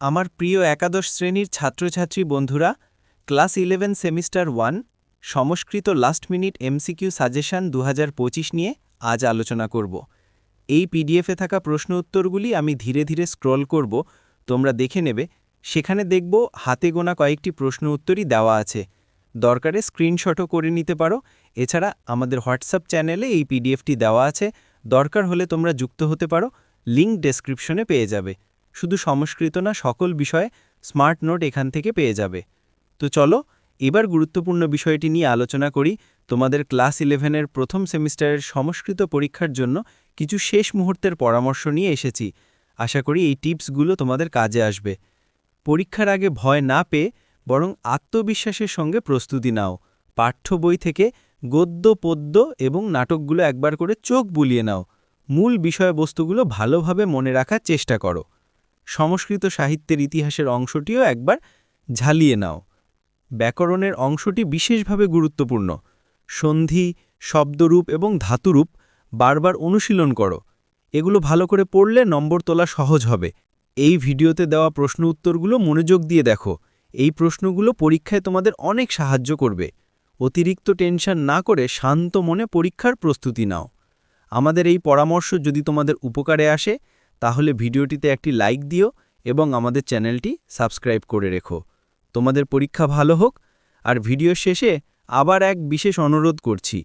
আমার প্রিয় একাদশ শ্রেণির ছাত্রছাত্রী বন্ধুরা, class eleven semester one, Sanskrit last minute MCQ suggestion দু নিয়ে আজ আলোচনা করব। এই পিডিএফে থাকা প্রশ্ন উত্তরগুলি আমি ধীরে ধীরে স্ক্রল করব, তোমরা দেখে নেবে। সেখানে দেখব হাতে গোনা কয়েকটি প্রশ্ন উত্তরই দেওয়া আছে। দরকারে স্ক্রিনশটও করে নিতে পারো। এছাড়া আমাদের হোয়াটসঅ্যাপ চ্যানেলে এই পিডিএফটি দেওয়া আছে। দরকার হলে তোমরা যুক্ত হতে পারো। লিঙ্ক ডেসক্রিপশনে পেয়ে যাবে। শুধু সংস্কৃত না, সকল বিষয়ে স্মার্ট নোট এখান থেকে পেয়ে যাবে। তো চলো, এবার গুরুত্বপূর্ণ বিষয়টি নিয়ে আলোচনা করি। তোমাদের ক্লাস ইলেভেনের প্রথম সেমিস্টারের সংস্কৃত পরীক্ষার জন্য কিছু শেষ মুহূর্তের পরামর্শ নিয়ে এসেছি। আশা করি এই টিপসগুলো তোমাদের কাজে আসবে। পরীক্ষার আগে ভয় না পেয়ে বরং আত্মবিশ্বাসের সঙ্গে প্রস্তুতি নাও। পাঠ্য বই থেকে গদ্য, পদ্য এবং নাটকগুলো একবার করে চোখ বুলিয়ে নাও। মূল বিষয়বস্তুগুলো ভালোভাবে মনে রাখার চেষ্টা করো। সংস্কৃত সাহিত্যের ইতিহাসের অংশটিও একবার ঝালিয়ে নাও। ব্যাকরণের অংশটি বিশেষভাবে গুরুত্বপূর্ণ। সন্ধি, শব্দরূপ এবং ধাতুরূপ বারবার অনুশীলন করো। এগুলো ভালো করে পড়লে নম্বর তোলা সহজ হবে। এই ভিডিওতে দেওয়া প্রশ্ন উত্তরগুলো মনোযোগ দিয়ে দেখো। এই প্রশ্নগুলো পরীক্ষায় তোমাদের অনেক সাহায্য করবে। অতিরিক্ত টেনশন না করে শান্ত মনে পরীক্ষার প্রস্তুতি নাও। আমাদের এই পরামর্শ যদি তোমাদের উপকারে আসে তাহলে ভিডিওটিতে একটি লাইক দিও এবং আমাদের চ্যানেলটি সাবস্ক্রাইব করে রেখো। তোমাদের পরীক্ষা ভালো হোক। আর ভিডিও শেষে আবার এক বিশেষ অনুরোধ করছি।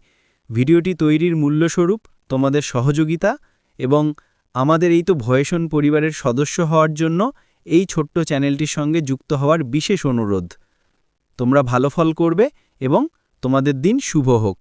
ভিডিওটি তৈরির মূল্যস্বরূপ, তোমাদের সহযোগিতা এবং আমাদের এই তো ভয়েশন পরিবারের সদস্য হওয়ার জন্য এই ছোট্ট চ্যানেলটির সঙ্গে যুক্ত হওয়ার বিশেষ অনুরোধ। তোমরা ভালো ফল করবে এবং তোমাদের দিন শুভ হোক।